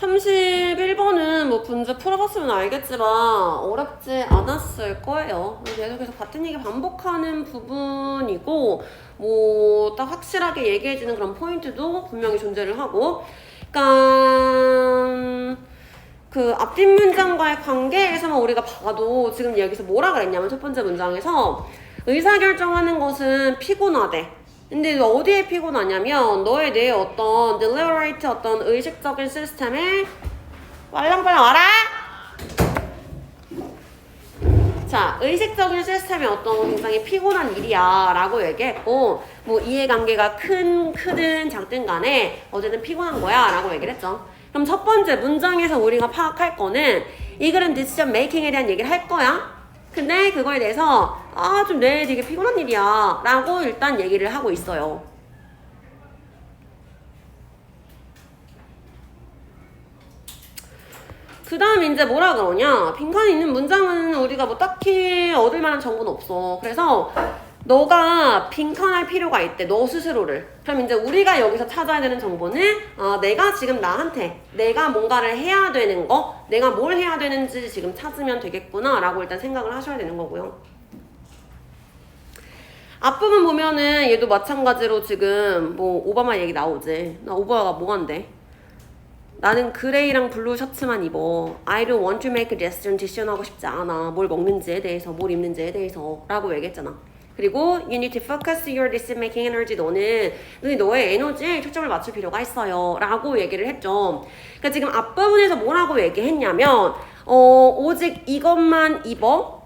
31번은 뭐 문제 풀어봤으면 알겠지만 어렵지 않았을 거예요. 계속해서 같은 얘기 반복하는 부분이고 뭐 딱 확실하게 얘기해주는 그런 포인트도 분명히 존재를 하고 그러니까 그 앞뒷 문장과의 관계에서만 우리가 봐도 지금 여기서 뭐라 그랬냐면 첫 번째 문장에서 의사결정하는 것은 피곤하대. 근데 너 어디에 피곤하냐면 너의 뇌의 어떤 deliberate 어떤 의식적인 시스템에 빨랑빨랑 와라! 자, 의식적인 시스템이 어떤 굉장히 피곤한 일이야 라고 얘기했고 뭐 이해관계가 큰, 크든 작든 간에 어쨌든 피곤한 거야 라고 얘기를 했죠. 그럼 첫 번째 문장에서 우리가 파악할 거는 이 글은 decision making에 대한 얘기를 할 거야. 근데 그거에 대해서 아좀뇌 되게 피곤한 일이야. 라고 일단 얘기를 하고 있어요. 그 다음 이제 뭐라 그러냐. 빈칸에 있는 문장은 우리가 뭐 딱히 얻을 만한 정보는 없어. 그래서 너가 빈칸할 필요가 있대 너 스스로를 그럼 이제 우리가 여기서 찾아야 되는 정보는 어, 내가 지금 나한테 내가 뭔가를 해야 되는 거 내가 뭘 해야 되는지 지금 찾으면 되겠구나 라고 일단 생각을 하셔야 되는 거고요 앞부분 보면은 얘도 마찬가지로 지금 뭐 오바마 얘기 나오지 나 오바마가 뭐한데 나는 그레이랑 블루 셔츠만 입어. I don't want to make a decision, 하고 싶지 않아. 뭘 먹는지에 대해서, 뭘 입는지에 대해서. 라고 얘기했잖아. 그리고 you need to focus your decision making energy. 너는, 너의 에너지에 초점을 맞출 필요가 있어요. 라고 얘기를 했죠. 그러니까 지금 앞부분에서 뭐라고 얘기했냐면, 어, 오직 이것만 입어.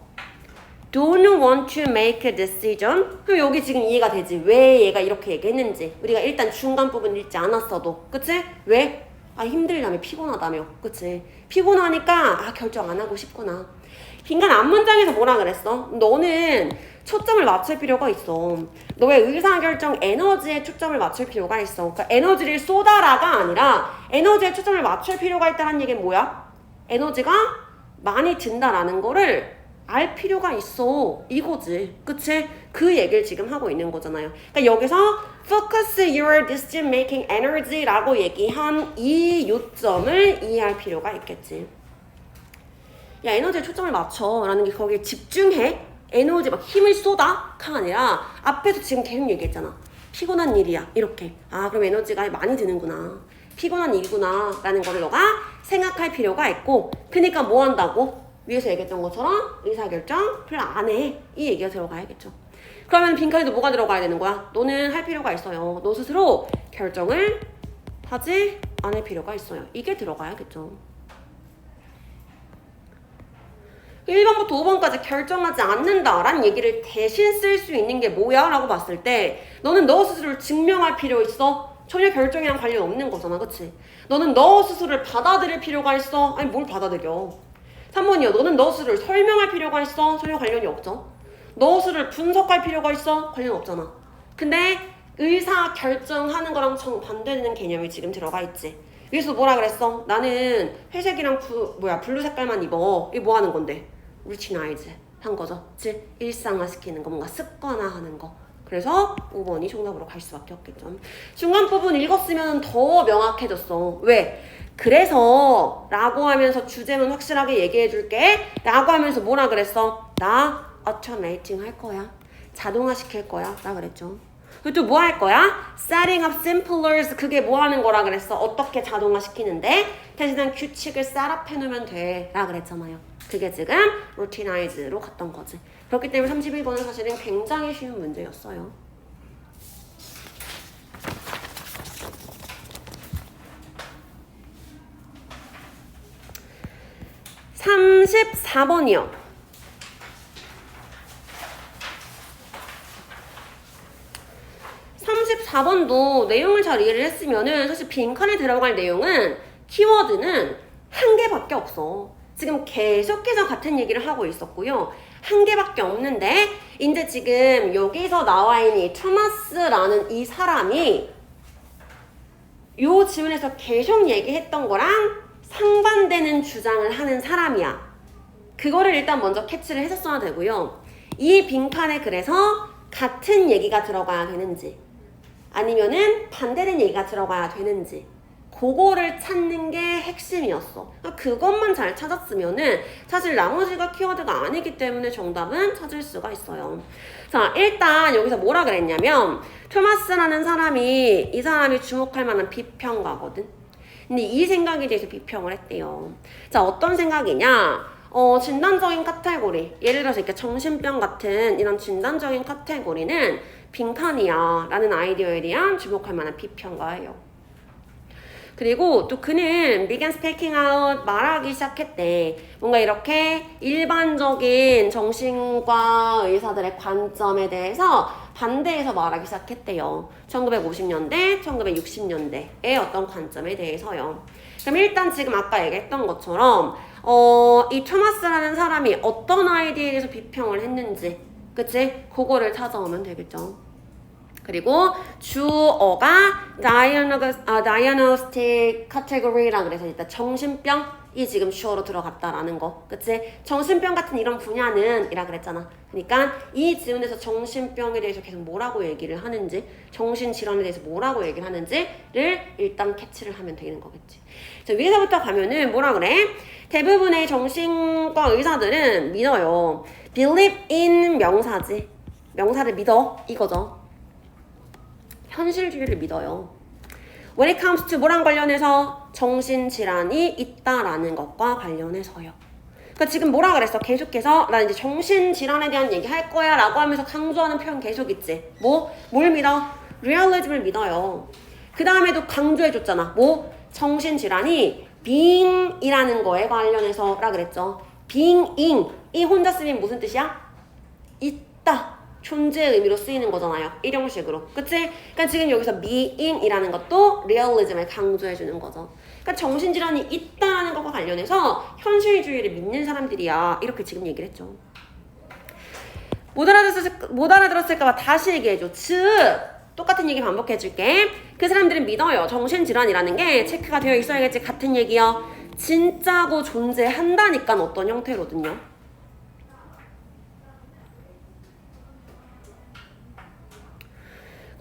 don't want to make a decision. 그럼 여기 지금 이해가 되지. 왜 얘가 이렇게 얘기했는지. 우리가 일단 중간 부분 읽지 않았어도. 그치? 왜? 아 힘들다며 피곤하다며 그치 피곤하니까 아 결정 안 하고 싶구나 빈칸 앞문장에서 뭐라 그랬어 너는 초점을 맞출 필요가 있어. 너의 의사결정 에너지에 초점을 맞출 필요가 있어. 그러니까 에너지를 쏟아라가 아니라 에너지에 초점을 맞출 필요가 있다는 얘기는 뭐야? 에너지가 많이 든다라는 거를 알 필요가 있어. 이거지. 그치? 그 얘기를 지금 하고 있는 거잖아요. 그러니까 여기서 focus your decision making energy라고 얘기한 이 요점을 이해할 필요가 있겠지. 야 에너지에 초점을 맞춰 라는 게 거기에 집중해 에너지 막 힘을 쏟아? 가 아니라 앞에서 지금 계속 얘기했잖아. 피곤한 일이야. 이렇게. 아 그럼 에너지가 많이 드는구나. 피곤한 일이구나. 라는 거를 너가 생각할 필요가 있고 그니까 뭐 한다고? 위에서 얘기했던 것처럼 의사결정 별로 안해. 이 얘기가 들어가야겠죠. 그러면 빈칸에도 뭐가 들어가야 되는 거야? 너는 할 필요가 있어요. 너 스스로 결정을 하지 않을 필요가 있어요. 이게 들어가야겠죠 1번부터 5번까지 결정하지 않는다라는 얘기를 대신 쓸 수 있는 게 뭐야? 라고 봤을 때 너는 너 스스로를 증명할 필요 있어? 전혀 결정이랑 관련 없는 거잖아 그치? 너는 너 스스로를 받아들일 필요가 있어? 아니 뭘 받아들여 3번이요 너는 너 스스로를 설명할 필요가 있어? 전혀 관련이 없죠 너 스스로를 분석할 필요가 있어? 관련 없잖아 근데 의사 결정하는 거랑 정반대되는 개념이 지금 들어가 있지 그래서 뭐라 그랬어? 나는 회색이랑 부, 뭐야 블루 색깔만 입어 이게 뭐 하는 건데? 루티나이즈 한 거죠. 즉 일상화시키는 거 뭔가 습관화하는 거. 그래서 5번이 정답으로 갈 수밖에 없겠죠. 중간 부분 읽었으면 더 명확해졌어. 왜? 그래서 라고 하면서 주제는 확실하게 얘기해 줄게. 라고 하면서 뭐라 그랬어? 나 automating 할 거야. 자동화 시킬 거야. 라 그랬죠. 그리고 또 뭐 할 거야? setting up simplers. 그게 뭐 하는 거라 그랬어? 어떻게 자동화 시키는데? 대신에 규칙을 셋업 해놓으면 돼. 라 그랬잖아요 그게 지금 routineize로 갔던 거지 그렇기 때문에 31번은 사실은 굉장히 쉬운 문제였어요 34번이요. 34번도 내용을 잘 이해를 했으면은 사실 빈칸에 들어갈 내용은 키워드는 한 개밖에 없어. 지금 계속해서 같은 얘기를 하고 있었고요. 한 개밖에 없는데 이제 지금 여기서 나와 있는 이 토마스라는 이 사람이 요 지문에서 계속 얘기했던 거랑 상반되는 주장을 하는 사람이야. 그거를 일단 먼저 캐치를 해줬어야 되고요. 이 빈칸에 그래서 같은 얘기가 들어가야 되는지 아니면은 반대된 얘기가 들어가야 되는지 그거를 찾는 게 핵심이었어. 그러니까 그것만 잘 찾았으면은 사실 나머지가 키워드가 아니기 때문에 정답은 찾을 수가 있어요. 자, 일단 여기서 뭐라 그랬냐면 토마스라는 사람이 이 사람이 주목할 만한 비평가거든. 근데 이 생각에 대해서 비평을 했대요. 자, 어떤 생각이냐? 어, 진단적인 카테고리. 예를 들어서 이렇게 정신병 같은 이런 진단적인 카테고리는 빈칸이야. 라는 아이디어에 대한 주목할 만한 비평가예요. 그리고 또 그는 began speaking out 말하기 시작했대. 뭔가 이렇게 일반적인 정신과 의사들의 관점에 대해서 반대해서 말하기 시작했대요. 1950년대, 1960년대의 어떤 관점에 대해서요. 그럼 일단 지금 아까 얘기했던 것처럼 어, 이 토마스라는 사람이 어떤 아이디어에 대해서 비평을 했는지 그치? 그거를 찾아오면 되겠죠. 그리고 주어가 diagnostic, 아, diagnostic category라 그래서 일단 정신병이 지금 주어로 들어갔다라는 거. 그치? 정신병 같은 이런 분야는 이라 그랬잖아. 그러니까 이 지문에서 정신병에 대해서 계속 뭐라고 얘기를 하는지, 정신질환에 대해서 뭐라고 얘기를 하는지를 일단 캐치를 하면 되는 거겠지. 자, 위에서부터 가면은 뭐라 그래? 대부분의 정신과 의사들은 믿어요. believe in 명사지. 명사를 믿어. 이거죠. 현실주의를 믿어요. When it comes to 뭐랑 관련해서 정신질환이 있다라는 것과 관련해서요. 그러니까 지금 뭐라 그랬어? 계속해서 나 이제 정신질환에 대한 얘기 할 거야 라고 하면서 강조하는 표현 계속 있지. 뭐? 뭘 믿어? 리얼리즘을 믿어요. 그 다음에도 강조해줬잖아. 뭐? 정신질환이 being이라는 거에 관련해서 라 그랬죠. being, 이 혼자 쓰면 무슨 뜻이야? 있다. 존재의 의미로 쓰이는 거잖아요. 일형식으로. 그치? 그러니까 지금 여기서 being이라는 것도 리얼리즘을 강조해주는 거죠. 그러니까 정신질환이 있다는 것과 관련해서 현실주의를 믿는 사람들이야. 이렇게 지금 얘기를 했죠. 못 알아들었을, 못 알아들었을까봐 다시 얘기해줘. 즉, 똑같은 얘기 반복해줄게. 그 사람들은 믿어요. 정신질환이라는 게 체크가 되어 있어야겠지. 같은 얘기요. 진짜고 존재한다니까 어떤 형태로든요.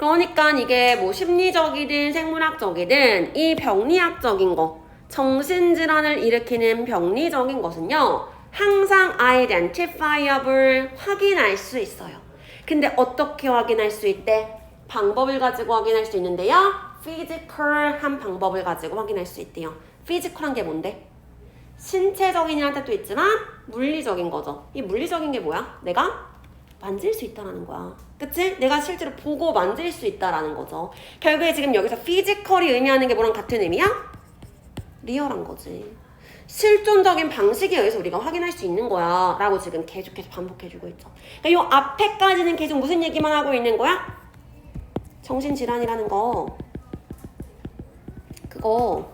그러니까 이게 뭐 심리적이든 생물학적이든 이 병리학적인 거, 정신질환을 일으키는 병리적인 것은요, 항상 identifiable 확인할 수 있어요. 근데 어떻게 확인할 수 있대? 방법을 가지고 확인할 수 있는데요. physical한 방법을 가지고 확인할 수 있대요. physical한 게 뭔데? 신체적인이라는 뜻도 있지만 물리적인 거죠. 이 물리적인 게 뭐야? 내가 만질 수 있다라는 거야. 그치? 내가 실제로 보고 만질 수 있다라는 거죠. 결국에 지금 여기서 피지컬이 의미하는 게 뭐랑 같은 의미야? 리얼한 거지. 실존적인 방식에 의해서 우리가 확인할 수 있는 거야. 라고 지금 계속해서 반복해주고 있죠. 그러니까 이 앞에까지는 계속 무슨 얘기만 하고 있는 거야? 정신질환이라는 거. 그거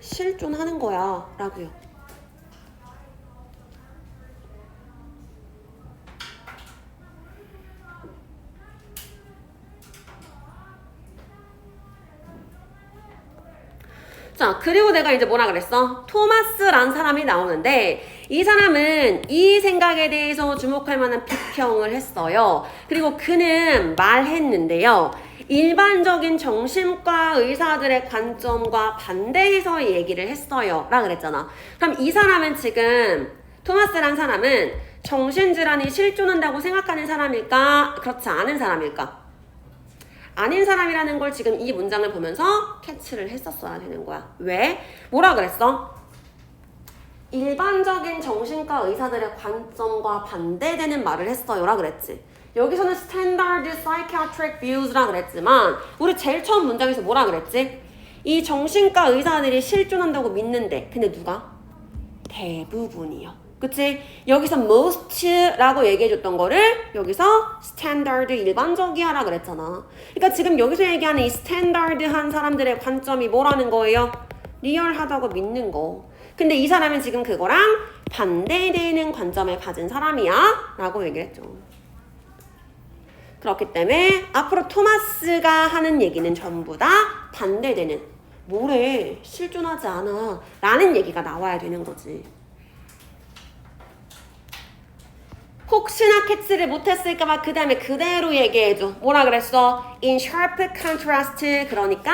실존하는 거야. 라고요. 자, 그리고 내가 이제 뭐라 그랬어? 토마스란 사람이 나오는데, 이 사람은 이 생각에 대해서 주목할 만한 비평을 했어요. 그리고 그는 말했는데요. 일반적인 정신과 의사들의 관점과 반대해서 얘기를 했어요. 라 그랬잖아. 그럼 이 사람은 지금, 토마스란 사람은 정신질환이 실존한다고 생각하는 사람일까? 그렇지 않은 사람일까? 아닌 사람이라는 걸 지금 이 문장을 보면서 캐치를 했었어야 되는 거야. 왜? 뭐라 그랬어? 일반적인 정신과 의사들의 관점과 반대되는 말을 했어요라 그랬지. 여기서는 standard psychiatric views라 그랬지만 우리 제일 처음 문장에서 뭐라 그랬지? 이 정신과 의사들이 실존한다고 믿는데 근데 누가? 대부분이요. 그치? 여기서 most라고 얘기해줬던 거를 여기서 standard 일반적이야라 그랬잖아. 그러니까 지금 여기서 얘기하는 이 standard한 사람들의 관점이 뭐라는 거예요? 리얼하다고 믿는 거. 근데 이 사람은 지금 그거랑 반대되는 관점을 가진 사람이야 라고 얘기했죠. 그렇기 때문에 앞으로 토마스가 하는 얘기는 전부 다 반대되는 뭐래 실존하지 않아 라는 얘기가 나와야 되는 거지. 혹시나 캐치를 못했을까봐 그 다음에 그대로 얘기해줘. 뭐라 그랬어? In sharp contrast. 그러니까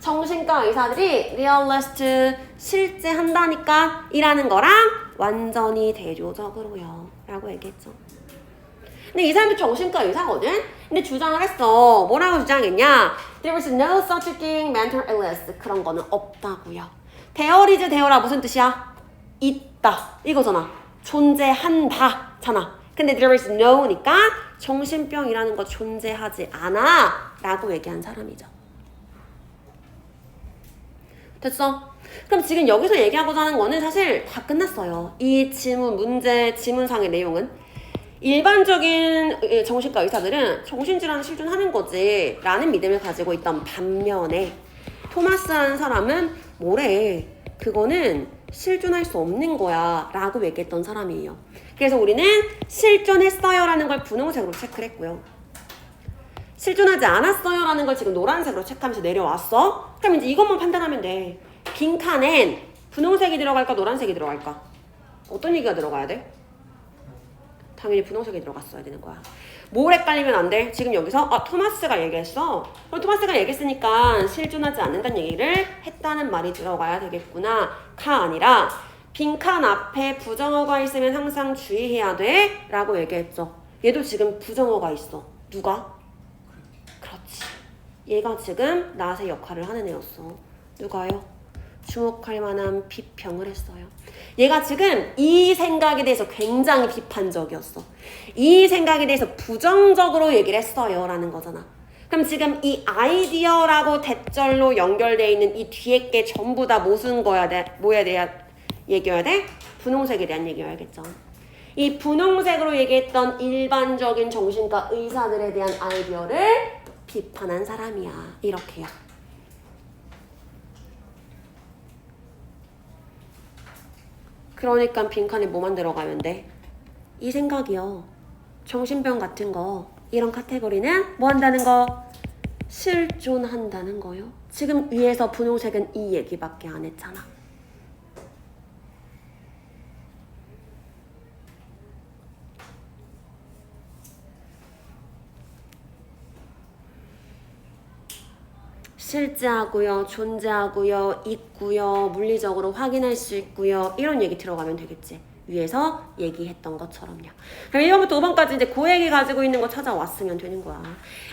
정신과 의사들이 리얼리스트 실제 한다니까 이라는 거랑 완전히 대조적으로요. 라고 얘기했죠. 근데 이 사람도 정신과 의사거든? 근데 주장을 했어. 뭐라고 주장했냐? There is no such thing mental illness. 그런 거는 없다고요. Is there라 무슨 뜻이야? 있다. 이거잖아. 존재한다. 잖아. 근데 there is no니까 정신병이라는 거 존재하지 않아. 라고 얘기한 사람이죠. 됐어? 그럼 지금 여기서 얘기하고자 하는 거는 사실 다 끝났어요. 이 질문, 문제, 지문상의 내용은. 일반적인 의- 정신과 의사들은 정신질환을 실존하는 거지 라는 믿음을 가지고 있던 반면에 토마스라는 사람은 뭐래 그거는 실존할 수 없는 거야 라고 얘기했던 사람이에요. 그래서 우리는 실존했어요 라는 걸 분홍색으로 체크를 했고요. 실존하지 않았어요 라는 걸 지금 노란색으로 체크하면서 내려왔어? 그럼 이제 이것만 판단하면 돼. 빈 칸엔 분홍색이 들어갈까 노란색이 들어갈까? 어떤 얘기가 들어가야 돼? 당연히 분홍색이 들어갔어야 되는 거야. 뭘 헷갈리면 안 돼? 지금 여기서 아 토마스가 얘기했어. 그럼 토마스가 얘기했으니까 실존하지 않는다는 얘기를 했다는 말이 들어가야 되겠구나. 가 아니라 빈칸 앞에 부정어가 있으면 항상 주의해야 돼. 라고 얘기했죠. 얘도 지금 부정어가 있어. 누가? 그렇지. 얘가 지금 낫의 역할을 하는 애였어. 누가요? 주목할 만한 비평을 했어요. 얘가 지금 이 생각에 대해서 굉장히 비판적이었어. 이 생각에 대해서 부정적으로 얘기를 했어요. 라는 거잖아. 그럼 지금 이 아이디어라고 대절로 연결되어 있는 이 뒤에 게 전부 다 무슨 거야 돼? 뭐에 대한 얘기여야 돼? 분홍색에 대한 얘기여야겠죠. 이 분홍색으로 얘기했던 일반적인 정신과 의사들에 대한 아이디어를 비판한 사람이야. 이렇게요. 그러니까 빈칸에 뭐만 들어가면 돼? 이 생각이요. 정신병 같은 거 이런 카테고리는 뭐 한다는 거? 실존한다는 거요. 지금 위에서 분홍색은 이 얘기밖에 안 했잖아. 실제하고요, 존재하고요, 있고요, 물리적으로 확인할 수 있고요. 이런 얘기 들어가면 되겠지. 위에서 얘기했던 것처럼요. 그럼 1번부터 5번까지 이제 그 얘기 가지고 있는 거 찾아왔으면 되는 거야.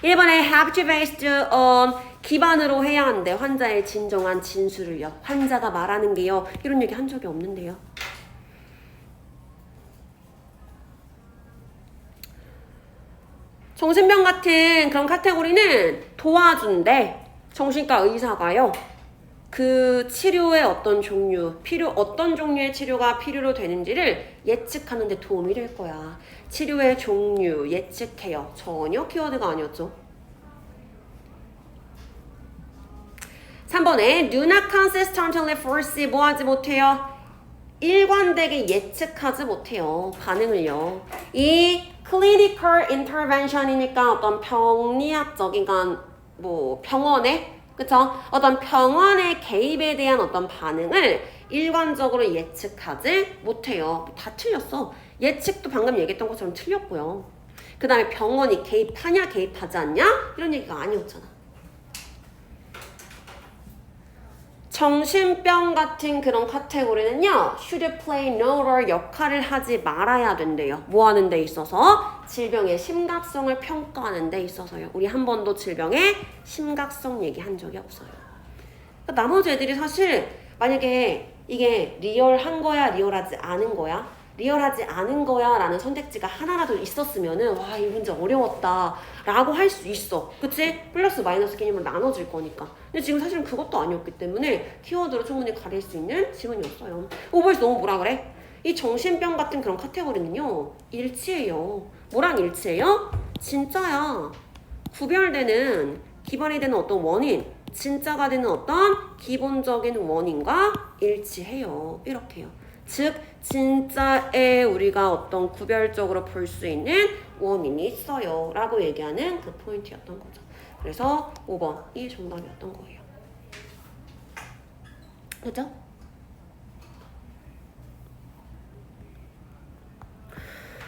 1번에 have to based on 기반으로 해야 하는데 환자의 진정한 진술을요. 환자가 말하는 게요. 이런 얘기 한 적이 없는데요. 정신병 같은 그런 카테고리는 도와준대. 정신과 의사가요. 그 치료의 어떤 종류, 필요, 어떤 종류의 치료가 필요로 되는지를 예측하는 데 도움이 될 거야. 치료의 종류, 예측해요. 전혀 키워드가 아니었죠. 3번에 do not consistently foresee 뭐 하지 못해요? 일관되게 예측하지 못해요. 반응을요. 이 clinical intervention이니까 어떤 병리학적인 건 뭐 병원의 그쵸? 어떤 병원의 개입에 대한 어떤 반응을 일관적으로 예측하지 못해요. 다 틀렸어. 예측도 방금 얘기했던 것처럼 틀렸고요. 그 다음에 병원이 개입하냐 개입하지 않냐 이런 얘기가 아니었잖아. 정신병 같은 그런 카테고리는요, should play no role 역할을 하지 말아야 된대요. 뭐 하는 데 있어서? 질병의 심각성을 평가하는 데 있어서요. 우리 한 번도 질병의 심각성 얘기한 적이 없어요. 그러니까 나머지 애들이 사실 만약에 이게 리얼한 거야, 리얼하지 않은 거야? 리얼하지 않은 거야 라는 선택지가 하나라도 있었으면은 와 이 문제 어려웠다 라고 할 수 있어. 그치? 플러스 마이너스 개념을 나눠줄 거니까. 근데 지금 사실은 그것도 아니었기 때문에 키워드로 충분히 가릴 수 있는 지문이었어요. 오버에서 너무 뭐라 그래? 이 정신병 같은 그런 카테고리는요 일치해요. 뭐랑 일치해요? 진짜야. 구별되는 기반이 되는 어떤 원인 진짜가 되는 어떤 기본적인 원인과 일치해요. 이렇게요. 즉 진짜에 우리가 어떤 구별적으로 볼 수 있는 원인이 있어요 라고 얘기하는 그 포인트였던 거죠. 그래서 5번이 정답이었던 거예요. 그죠?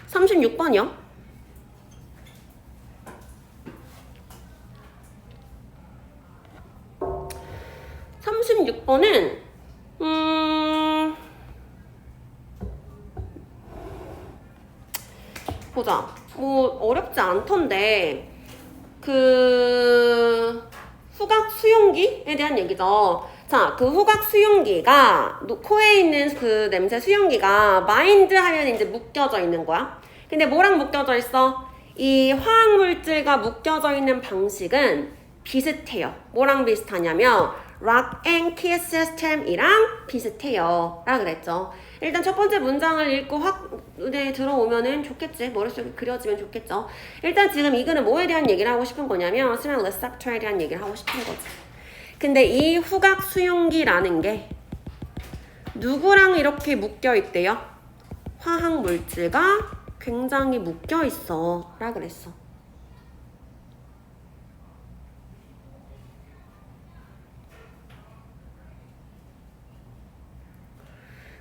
삼십육 번이요? 36번은 뭐 어렵지 않던데 그 후각 수용기에 대한 얘기죠. 자, 그 후각 수용기가 노- 코에 있는 그 냄새 수용기가 마인드 하면 이제 묶여져 있는 거야. 근데 뭐랑 묶여져 있어? 이 화학 물질과 묶여져 있는 방식은 비슷해요. 뭐랑 비슷하냐면 and key system이랑 비슷해요. 라 그랬죠. 일단 첫 번째 문장을 읽고 확 네, 들어오면은 좋겠지. 머릿속에 그려지면 좋겠죠. 일단 지금 이 글은 뭐에 대한 얘기를 하고 싶은 거냐면 smell receptor에 대한 얘기를 하고 싶은 거지. 근데 이 후각 수용기라는 게 누구랑 이렇게 묶여 있대요? 화학 물질과 굉장히 묶여 있어. 라 그랬어.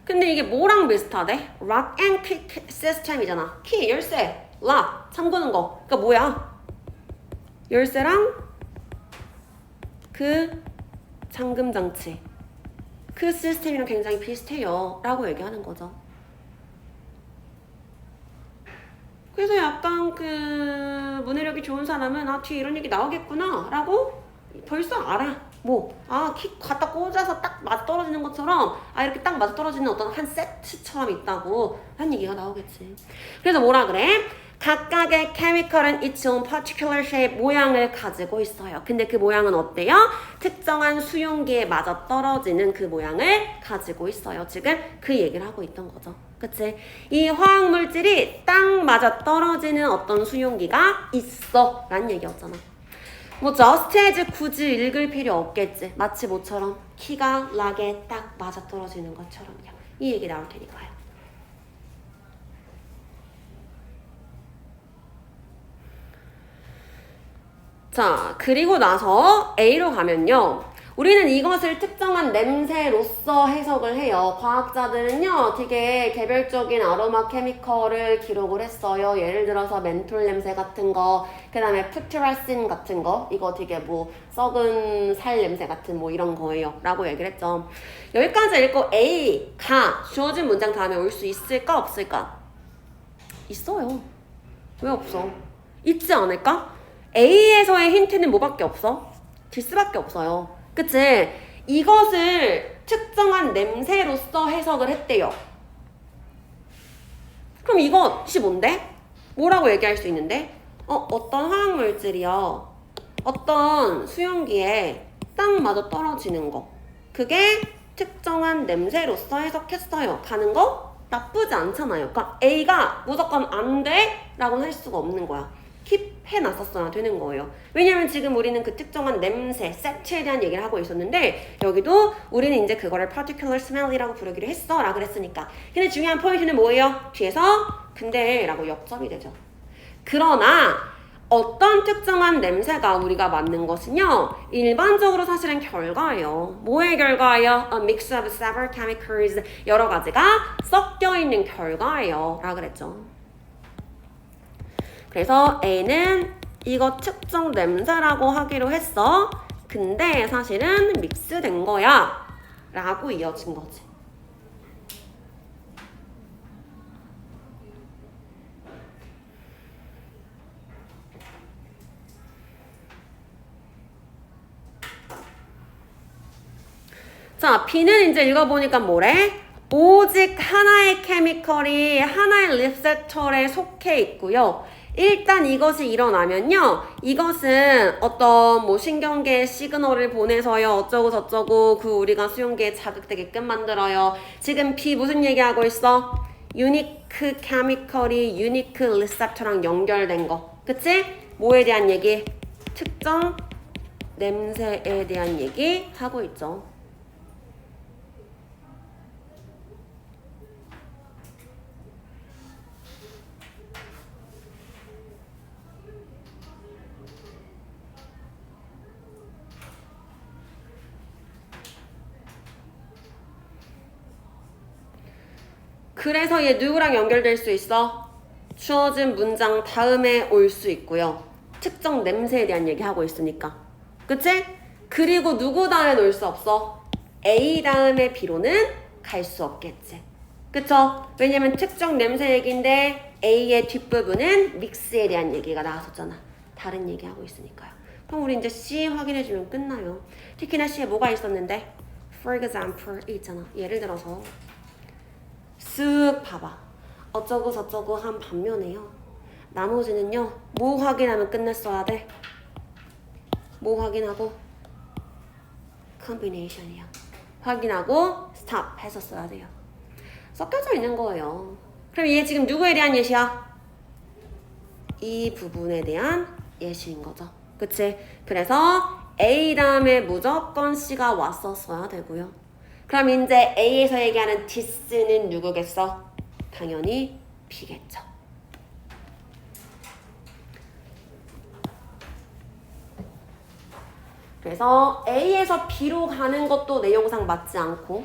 근데 이게 뭐랑 비슷하대? Lock and Key System이잖아. 키, 열쇠, 락, 잠그는 거. 그니까 뭐야? 열쇠랑 그 잠금 장치. 그 시스템이랑 굉장히 비슷해요. 라고 얘기하는 거죠. 그래서 약간 그 문해력이 좋은 사람은 아 뒤에 이런 얘기 나오겠구나 라고 벌써 알아 뭐아키 갖다 꽂아서 딱 맞아 떨어지는 것처럼 아 이렇게 딱 맞아 떨어지는 어떤 한 세트처럼 있다고 한 얘기가 나오겠지. 그래서 뭐라 그래? 각각의 케미컬은 its own particular shape 모양을 가지고 있어요. 근데 그 모양은 어때요? 특정한 수용기에 맞아 떨어지는 그 모양을 가지고 있어요. 지금 그 얘기를 하고 있던 거죠. 그치? 이 화학 물질이 딱 맞아 떨어지는 어떤 수용기가 있어. 라는 얘기였잖아 뭐 as 굳이 읽을 필요 없겠지. 마치 뭐처럼 키가 락에 딱 맞아 떨어지는 것처럼요 이 얘기 나올 테니까요. 자 그리고 나서 A로 가면요 우리는 이것을 특정한 냄새로서 해석을 해요. 과학자들은요, 되게 개별적인 아로마 케미컬을 기록을 했어요. 예를 들어서 멘톨 냄새 같은 거, 그 다음에 푸트라신 같은 거, 이거 되게 뭐 썩은 살 냄새 같은 뭐 이런 거예요. 라고 얘기를 했죠. 여기까지 읽고 A가 주어진 문장 다음에 올 수 있을까, 없을까? 있어요. 왜 없어? 있지 않을까? A에서의 힌트는 뭐밖에 없어? 딜스밖에 없어요. 그치? 이것을 특정한 냄새로서 해석을 했대요. 그럼 이것이 뭔데? 뭐라고 얘기할 수 있는데? 어, 어떤 화학물질이요. 어떤 수용기에 딱 맞아 떨어지는 거. 그게 특정한 냄새로서 해석했어요. 가는 거 나쁘지 않잖아요. 그러니까 A가 무조건 안 돼? 라고는 할 수가 없는 거야. 킵해 놨었어야 되는 거예요. 왜냐면 지금 우리는 그 특정한 냄새, 세트에 대한 얘기를 하고 있었는데 여기도 우리는 이제 그거를 particular smell이라고 부르기로 했어 라 그랬으니까 근데 중요한 포인트는 뭐예요? 뒤에서 근데 라고 역점이 되죠. 그러나 어떤 특정한 냄새가 우리가 맡는 것은요 일반적으로 사실은 결과예요 뭐의 결과예요? A mix of several chemicals 여러 가지가 섞여 있는 결과예요 라 그랬죠 그래서 A는 이거 특정 냄새라고 하기로 했어. 근데 사실은 믹스된 거야. 라고 이어진 거지. 자, B는 이제 읽어보니까 뭐래? 오직 하나의 케미컬이 하나의 리셉터에 속해 있고요. 일단 이것이 일어나면요. 이것은 어떤 뭐 신경계 시그널을 보내서요. 어쩌고 저쩌고 그 우리가 수용기에 자극되게끔 만들어요. 지금 B 무슨 얘기하고 있어? 유니크 케미컬이 유니크 리셉터랑 연결된 거. 그치? 뭐에 대한 얘기? 특정 냄새에 대한 얘기 하고 있죠. 그래서 얘 누구랑 연결될 수 있어? 주어진 문장 다음에 올 수 있고요. 특정 냄새에 대한 얘기 하고 있으니까. 그치? 그리고 누구 다음에 놓을 수 없어? A 다음에 B로는 갈 수 없겠지. 그쵸? 왜냐면 특정 냄새 얘기인데 A의 뒷부분은 믹스에 대한 얘기가 나왔었잖아. 다른 얘기 하고 있으니까요. 그럼 우리 이제 C 확인해주면 끝나요. 특히나 C에 뭐가 있었는데? For example 있잖아. 예를 들어서 쓱 봐봐. 어쩌고 저쩌고 한 반면에요. 나머지는요. 뭐 확인하면 끝냈어야 돼? 뭐 확인하고? 컨비네이션이요. 확인하고 스탑 했었어야 돼요. 섞여져 있는 거예요. 그럼 얘 지금 누구에 대한 예시야? 이 부분에 대한 예시인 거죠. 그치? 그래서 A 다음에 무조건 C가 왔었어야 되고요. 그럼 이제 A에서 얘기하는 this는 누구겠어? 당연히 B겠죠. 그래서 A에서 B로 가는 것도 내용상 맞지 않고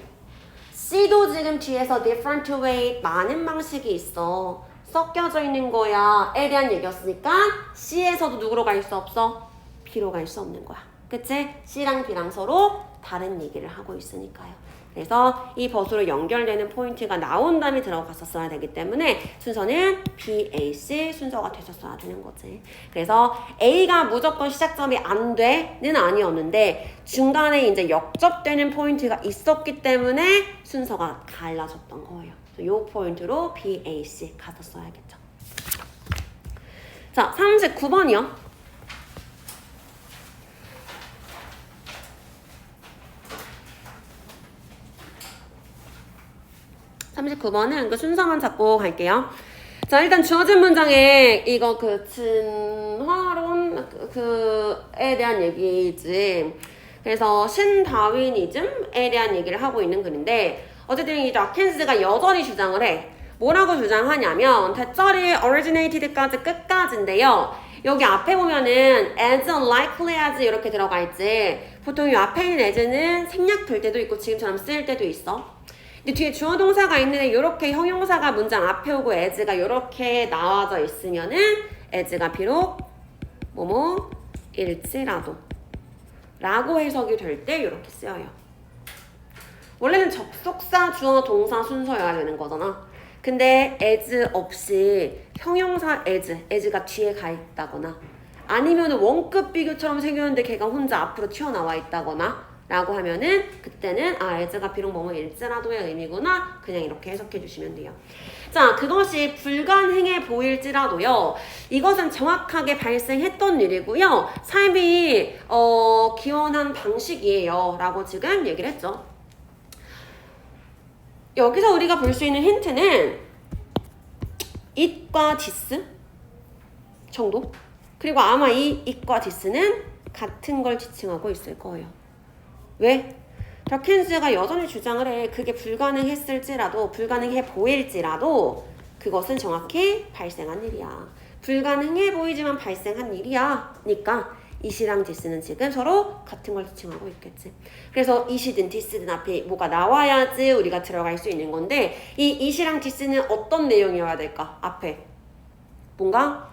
C도 지금 뒤에서 different way 많은 방식이 있어 섞여져 있는 거야 에 대한 얘기였으니까 C에서도 누구로 갈 수 없어? B로 갈 수 없는 거야 그치? C랑 B랑 서로 다른 얘기를 하고 있으니까요 그래서 이 버스로 연결되는 포인트가 나온 다음에 들어갔었어야 되기 때문에 순서는 B, A, C 순서가 되셨어야 되는 거지. 그래서 A가 무조건 시작점이 안 돼는 아니었는데 중간에 이제 역접되는 포인트가 있었기 때문에 순서가 갈라졌던 거예요. 이 포인트로 B, A, C 갔었어야겠죠. 자, 39번이요. 삼십구 번은 그 순서만 잡고 갈게요. 자, 일단 주어진 문장에 이거 그 진화론 그에 대한 얘기지. 그래서 신다윈이즘에 대한 얘기를 하고 있는 글인데 어쨌든 이 락켄스가 여전히 주장을 해. 뭐라고 주장하냐면 대절이 originated까지 끝까지인데요. 여기 앞에 보면은 as unlikely as 이렇게 들어가 있지. 보통 이 앞에 있는 as는 생략 될 때도 있고 지금처럼 쓰일 때도 있어. 근데 뒤에 주어 동사가 있는데 이렇게 형용사가 문장 앞에 오고 as가 이렇게 나와져 있으면은 as가 비록 뭐뭐 일지라도 라고 해석이 될 때 이렇게 쓰여요. 원래는 접속사, 주어, 동사 순서여야 되는 거잖아. 근데 as 없이 형용사 as, as가 뒤에 가 있다거나 아니면 원급 비교처럼 생겼는데 걔가 혼자 앞으로 튀어나와 있다거나 라고 하면은 그때는 아 as가 비록 뭐뭐 일지라도의 의미구나 그냥 이렇게 해석해 주시면 돼요. 자 그것이 불가능해 보일지라도요 이것은 정확하게 발생했던 일이고요 삶이 어 기원한 방식이에요 라고 지금 얘기를 했죠. 여기서 우리가 볼 수 있는 힌트는 it과 this 정도? 그리고 아마 이 it과 this는 같은 걸 지칭하고 있을 거예요. 왜? 더켄즈가 여전히 주장을 해. 그게 불가능했을지라도, 불가능해 보일지라도, 그것은 정확히 발생한 일이야. 불가능해 보이지만 발생한 일이야. 니까, 이시랑 디스는 지금 서로 같은 걸 지칭하고 있겠지. 그래서 이시든 디스든 앞에 뭐가 나와야지 우리가 들어갈 수 있는 건데, 이 이시랑 디스는 어떤 내용이어야 될까? 앞에. 뭔가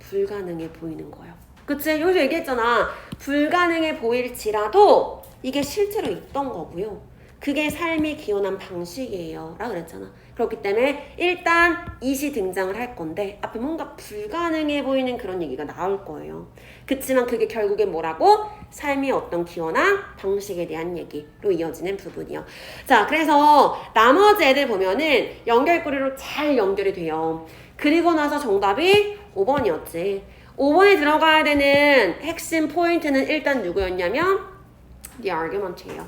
불가능해 보이는 거예요. 그치? 여기서 얘기했잖아. 불가능해 보일지라도 이게 실제로 있던 거고요. 그게 삶이 기원한 방식이에요. 라 그랬잖아. 그렇기 때문에 일단 이시 등장을 할 건데 앞에 뭔가 불가능해 보이는 그런 얘기가 나올 거예요. 그치만 그게 결국엔 뭐라고? 삶이 어떤 기원한 방식에 대한 얘기로 이어지는 부분이요. 자, 그래서 나머지 애들 보면은 연결고리로 잘 연결이 돼요. 그리고 나서 정답이 5번이었지. 5번에 들어가야 되는 핵심 포인트는 일단 누구였냐면 the argument예요.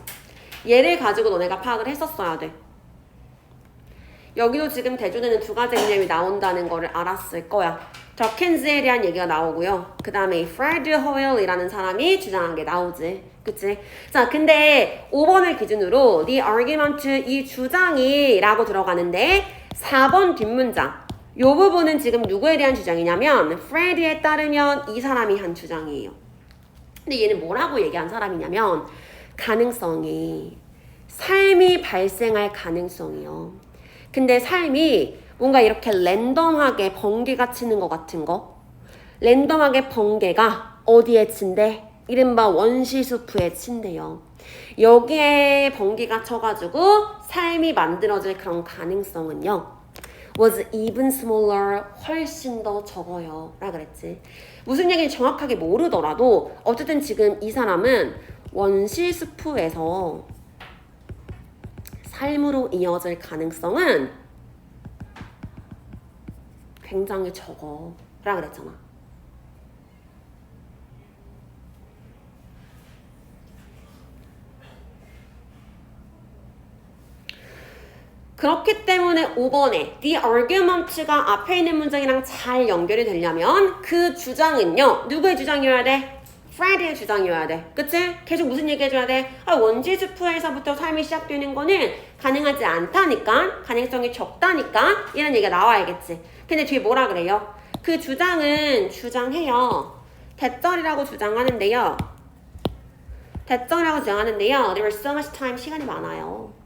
얘를 가지고 너네가 파악을 했었어야 돼. 여기도 지금 대조되는 두 가지 개념이 나온다는 거를 알았을 거야. 더켄즈에 대한 얘기가 나오고요. 그 다음에 이 프레드 호일이라는 사람이 주장한 게 나오지. 그치? 자, 근데 5번을 기준으로 the argument 이 주장이 라고 들어가는데 4번 뒷문장 요 부분은 지금 누구에 대한 주장이냐면 프레드에 따르면 이 사람이 한 주장이에요. 근데 얘는 뭐라고 얘기한 사람이냐면 가능성이 삶이 발생할 가능성이요. 근데 삶이 뭔가 이렇게 랜덤하게 번개가 치는 것 같은 거 랜덤하게 번개가 어디에 친대? 이른바 원시수프에 친대요. 여기에 번개가 쳐가지고 삶이 만들어질 그런 가능성은요. Was even smaller 훨씬 더 적어요. 라 그랬지. 무슨 얘기인지 정확하게 모르더라도 어쨌든 지금 이 사람은 원시수프에서 삶으로 이어질 가능성은 굉장히 적어. 라 그랬잖아 그렇기 때문에 5번에 the argument가 앞에 있는 문장이랑 잘 연결이 되려면 그 주장은요 누구의 주장이어야 돼? 프레드의 주장이어야 돼 그치? 계속 무슨 얘기 해줘야 돼? 아, 원시주프에서부터 삶이 시작되는 거는 가능하지 않다니까 가능성이 적다니까 이런 얘기가 나와야겠지 근데 뒤에 뭐라 그래요? 그 주장은 주장해요 대절이라고 주장하는데요 대절이라고 주장하는데요 there was so much time 시간이 많아요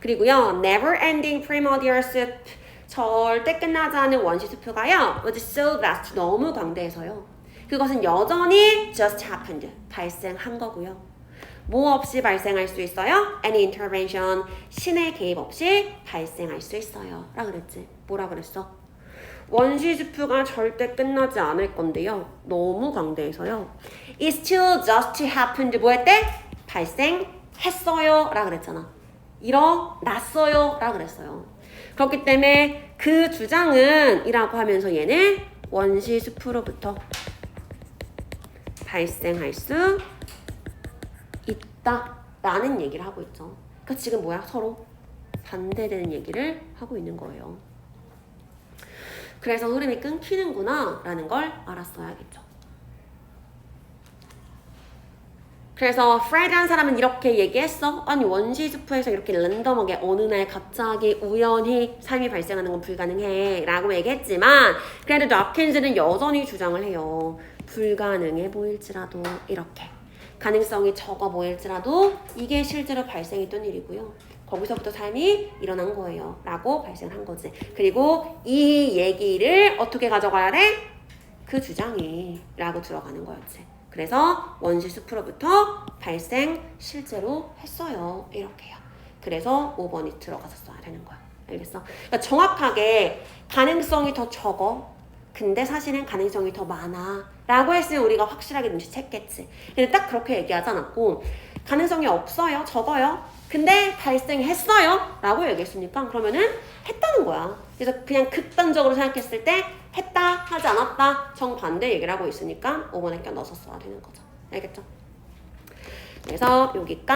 그리고요, never ending primordial soup. 절대 끝나지 않은 원시 수프가요, was so vast. 너무 광대해서요. 그것은 여전히 just happened. 발생한 거고요. 뭐 없이 발생할 수 있어요? any intervention. 신의 개입 없이 발생할 수 있어요. 라 그랬지. 뭐라 그랬어? 원시 수프가 절대 끝나지 않을 건데요. 너무 광대해서요. It still just happened. 뭐 했대? 발생했어요. 라 그랬잖아. 일어났어요. 라고 그랬어요. 그렇기 때문에 그 주장은 이라고 하면서 얘는 원시 수프로부터 발생할 수 있다 라는 얘기를 하고 있죠. 그러니까 지금 뭐야? 서로 반대되는 얘기를 하고 있는 거예요. 그래서 흐름이 끊기는구나 라는 걸 알았어야겠죠 그래서 프레드한 사람은 이렇게 얘기했어. 아니 원시 수프에서 이렇게 랜덤하게 어느 날 갑자기 우연히 삶이 발생하는 건 불가능해 라고 얘기했지만 그래도 납킨즈는 여전히 주장을 해요. 불가능해 보일지라도 이렇게 가능성이 적어 보일지라도 이게 실제로 발생했던 일이고요. 거기서부터 삶이 일어난 거예요. 라고 발생한 거지. 그리고 이 얘기를 어떻게 가져가야 돼? 그 주장이 라고 들어가는 거였지. 그래서 원시 숲으로부터 발생 실제로 했어요. 이렇게요. 그래서 5번이 들어가서 써야 되는 거야. 알겠어? 그러니까 정확하게 가능성이 더 적어. 근데 사실은 가능성이 더 많아. 라고 했으면 우리가 확실하게 눈치챘겠지. 근데 딱 그렇게 얘기하지 않았고, 가능성이 없어요. 적어요. 근데 발생했어요. 라고 얘기했으니까 그러면은 했다는 거야. 그래서 그냥 극단적으로 생각했을 때 했다, 하지 않았다, 정반대 얘기를 하고 있으니까 5번에 껴 넣어서 써야 되는 거죠. 알겠죠? 그래서 여기까지